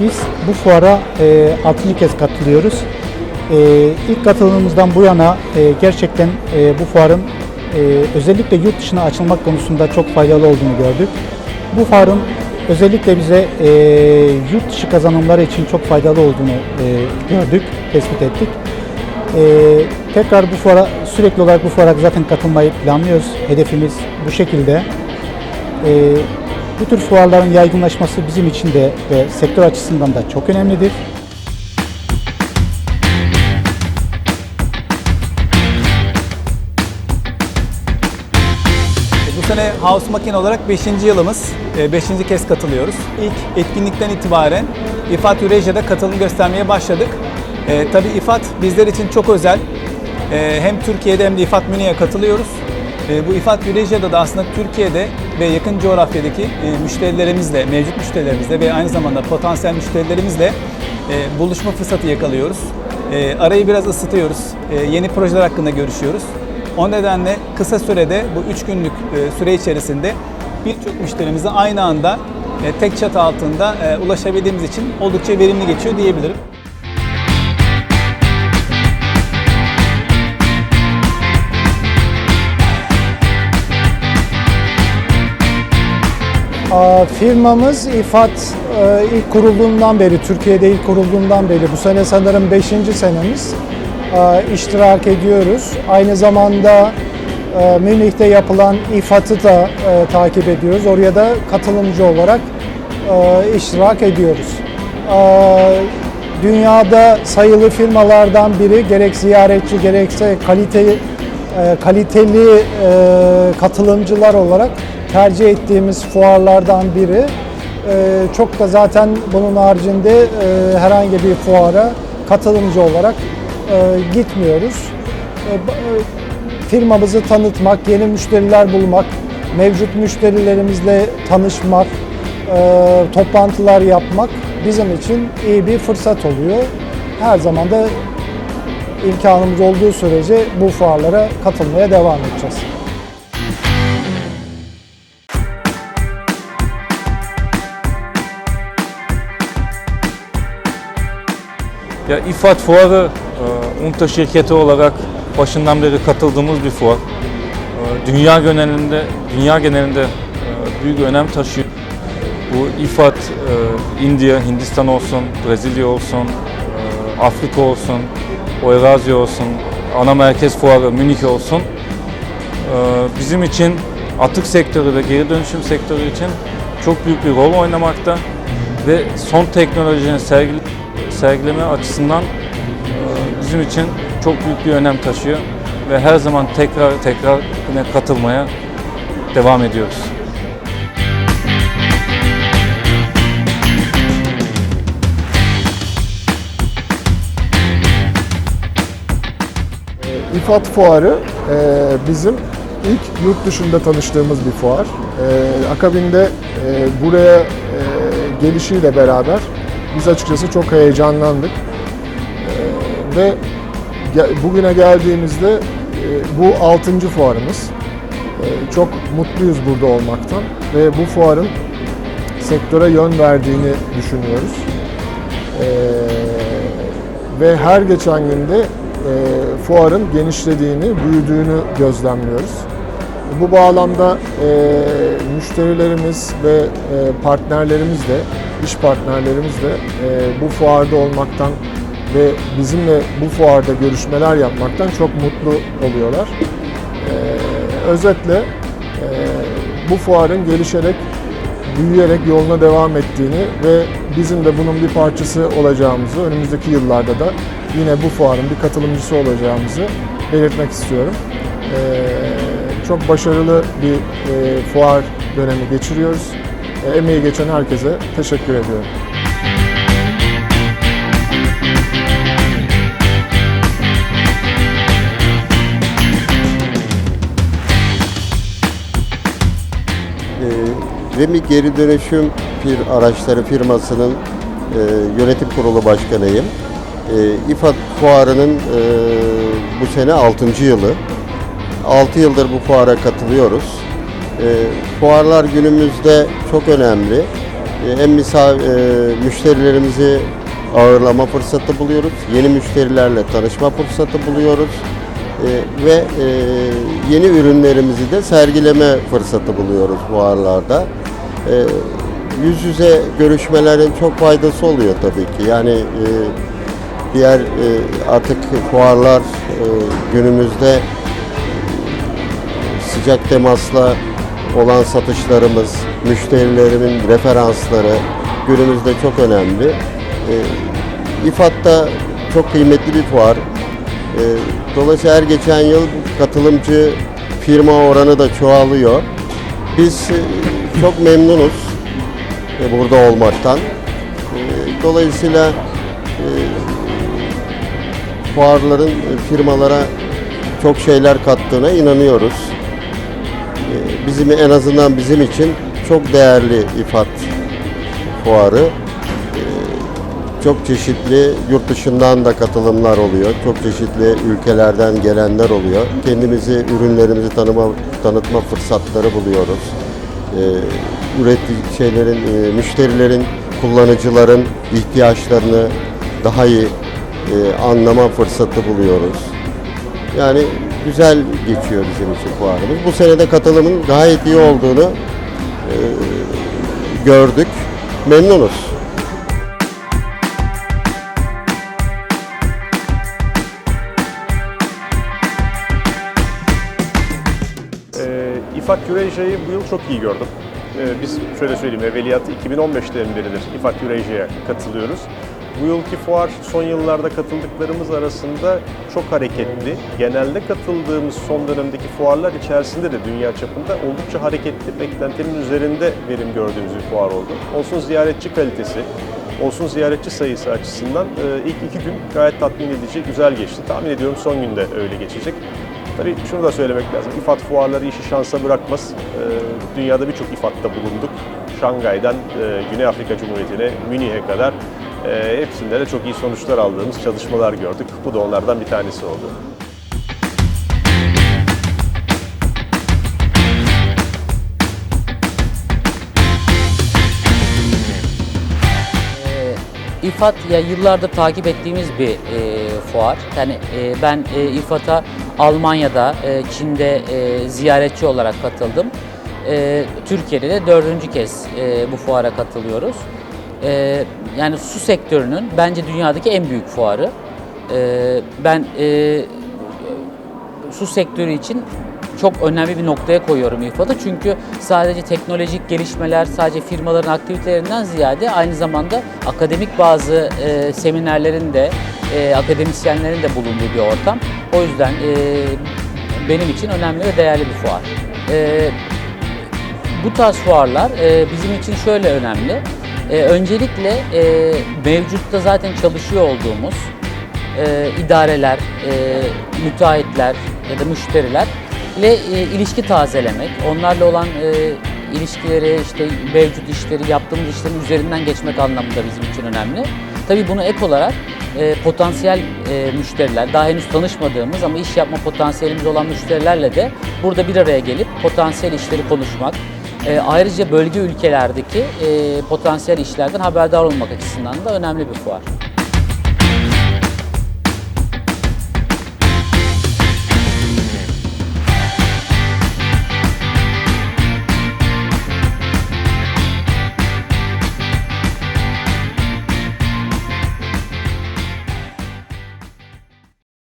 Biz bu fuara e, 6. kez katılıyoruz. E, ilk katılımımızdan bu yana e, gerçekten e, bu fuarın e, özellikle yurt dışına açılmak konusunda çok faydalı olduğunu gördük. Bu fuarın özellikle bize e, yurt dışı kazanımları için çok faydalı olduğunu e, gördük, tespit ettik. E, tekrar bu fuara, sürekli olarak bu fuara zaten katılmayı planlıyoruz. Hedefimiz bu şekilde. E, bu tür fuarların yaygınlaşması bizim için de ve sektör açısından da çok önemlidir. Bu sene House Makine olarak 5. yılımız, 5. kez katılıyoruz. İlk etkinlikten itibaren İFAT Eurasia'da katılım göstermeye başladık. E, tabii İFAT bizler için çok özel. E, hem Türkiye'de hem de İFAT Münih'e katılıyoruz. E, bu İFAT Eurasia'da da aslında Türkiye'de ve yakın coğrafyadaki e, müşterilerimizle, mevcut müşterilerimizle ve aynı zamanda potansiyel müşterilerimizle e, buluşma fırsatı yakalıyoruz. E, arayı biraz ısıtıyoruz. Yeni projeler hakkında görüşüyoruz. O nedenle kısa sürede bu 3 günlük süre içerisinde birçok müşterimize aynı anda tek çatı altında ulaşabildiğimiz için oldukça verimli geçiyor diyebilirim. Firmamız İFAT e, ilk kurulduğundan beri, Türkiye'de ilk kurulduğundan beri, bu sene sanırım 5. senemiz e, iştirak ediyoruz. Aynı zamanda e, Münih'te yapılan İFAT'ı da takip ediyoruz. Oraya da katılımcı olarak iştirak ediyoruz. Dünyada sayılı firmalardan biri gerek ziyaretçi gerekse kalite kaliteli katılımcılar olarak tercih ettiğimiz fuarlardan biri. E, çok da zaten bunun haricinde e, herhangi bir fuara katılımcı olarak e, gitmiyoruz. E, e, firmamızı tanıtmak, yeni müşteriler bulmak, mevcut müşterilerimizle tanışmak, toplantılar yapmak bizim için iyi bir fırsat oluyor. Her zaman da imkanımız olduğu sürece bu fuarlara katılmaya devam edeceğiz. Ya İFAD Fuarı e, UNTA şirketi olarak başından beri katıldığımız bir fuar. E, Dünya genelinde dünya genelinde e, büyük önem taşıyor. Bu İFAD India, Hindistan olsun, Brezilya olsun, Afrika olsun, Eurazya olsun, ana merkez fuarı Münih olsun. Bizim için atık sektörü ve geri dönüşüm sektörü için çok büyük bir rol oynamakta ve son teknolojinin sergili sergileme açısından e, bizim için çok büyük bir önem taşıyor ve her zaman tekrar tekrar yine katılmaya devam ediyoruz. İFAT Fuarı e, bizim ilk yurt dışında tanıştığımız bir fuar. E, akabinde e, buraya e, gelişiyle beraber biz açıkçası çok heyecanlandık. E, ve bugüne geldiğimizde e, bu altıncı fuarımız. E, çok mutluyuz burada olmaktan ve bu fuarın sektöre yön verdiğini düşünüyoruz. E, ve her geçen günde e, fuarın genişlediğini, büyüdüğünü gözlemliyoruz. Bu bağlamda e, müşterilerimiz ve e, partnerlerimiz de, iş partnerlerimiz de e, bu fuarda olmaktan ve bizimle bu fuarda görüşmeler yapmaktan çok mutlu oluyorlar. E, özetle e, bu fuarın gelişerek, büyüyerek yoluna devam ettiğini ve bizim de bunun bir parçası olacağımızı, önümüzdeki yıllarda da yine bu fuarın bir katılımcısı olacağımızı belirtmek istiyorum. Ee, çok başarılı bir e, fuar dönemi geçiriyoruz. Emeği geçen herkese teşekkür ediyorum. Ee, Remi Geri Dönüşüm Fir Araçları firmasının e, yönetim kurulu başkanıyım. E, İFAD Fuarı'nın e, bu sene 6. yılı. 6 yıldır bu fuara katılıyoruz. E, fuarlar günümüzde çok önemli. e, hem misafir, müşterilerimizi ağırlama fırsatı buluyoruz. Yeni müşterilerle tanışma fırsatı buluyoruz. E, ve e, yeni ürünlerimizi de sergileme fırsatı buluyoruz fuarlarda. E, yüz yüze görüşmelerin çok faydası oluyor tabii ki. Yani e, diğer e, artık fuarlar e, günümüzde sıcak temasla olan satışlarımız, müşterilerimin referansları günümüzde çok önemli. E, İFAD da çok kıymetli bir fuar. E, dolayısıyla her geçen yıl katılımcı firma oranı da çoğalıyor. Biz e, çok memnunuz e, burada olmaktan. E, dolayısıyla e, fuarların firmalara çok şeyler kattığına inanıyoruz. E, Bizim en azından bizim için çok değerli İFAD fuarı. E, Çok çeşitli yurt dışından da katılımlar oluyor. Çok çeşitli ülkelerden gelenler oluyor. Kendimizi, ürünlerimizi tanıma, tanıtma fırsatları buluyoruz. E, Ürettiği şeylerin, e, müşterilerin, kullanıcıların ihtiyaçlarını daha iyi e, anlama fırsatı buluyoruz. Yani güzel geçiyor bizim için fuarımız. Bu sene de katılımın gayet iyi olduğunu e, gördük. Memnunuz. Ee, İFAK Eurasia'yı bu yıl çok iyi gördüm. Ee, biz şöyle söyleyeyim, evveliyatı 2015'ten beridir İFAK Eurasia'ya katılıyoruz. Bu yılki fuar son yıllarda katıldıklarımız arasında çok hareketli. Genelde katıldığımız son dönemdeki fuarlar içerisinde de dünya çapında oldukça hareketli, beklentimin üzerinde verim gördüğümüz bir fuar oldu. Olsun ziyaretçi kalitesi, olsun ziyaretçi sayısı açısından e, ilk iki gün gayet tatmin edici, güzel geçti. Tahmin ediyorum son günde öyle geçecek. Tabii şunu da söylemek lazım. İFAD fuarları işi şansa bırakmaz. Ee, Dünyada birçok İFAD'da bulunduk. Şangay'dan e, Güney Afrika Cumhuriyeti'ne, Münih'e kadar e, hepsinde de çok iyi sonuçlar aldığımız çalışmalar gördük. Bu da onlardan bir tanesi oldu. İFAD ya yıllardır takip ettiğimiz bir e, fuar. Yani e, ben e, İFAD'a Almanya'da, e, Çin'de e, ziyaretçi olarak katıldım. E, Türkiye'de de dördüncü kez e, bu fuara katılıyoruz. E, yani su sektörünün bence dünyadaki en büyük fuarı. E, ben e, su sektörü için çok önemli bir noktaya koyuyorum İFAD'ı. Çünkü sadece teknolojik gelişmeler, sadece firmaların aktivitelerinden ziyade aynı zamanda akademik bazı e, seminerlerin de, e, akademisyenlerin de bulunduğu bir ortam. O yüzden e, benim için önemli ve değerli bir fuar. E, bu tarz fuarlar e, bizim için şöyle önemli. E, öncelikle e, mevcutta zaten çalışıyor olduğumuz e, idareler, e, müteahhitler ya da müşteriler ile e, ilişki tazelemek, onlarla olan e, ilişkileri, işte mevcut işleri, yaptığımız işlerin üzerinden geçmek anlamında bizim için önemli. Tabii bunu ek olarak e, potansiyel e, müşteriler, daha henüz tanışmadığımız ama iş yapma potansiyelimiz olan müşterilerle de burada bir araya gelip potansiyel işleri konuşmak, e, ayrıca bölge ülkelerdeki e, potansiyel işlerden haberdar olmak açısından da önemli bir fuar.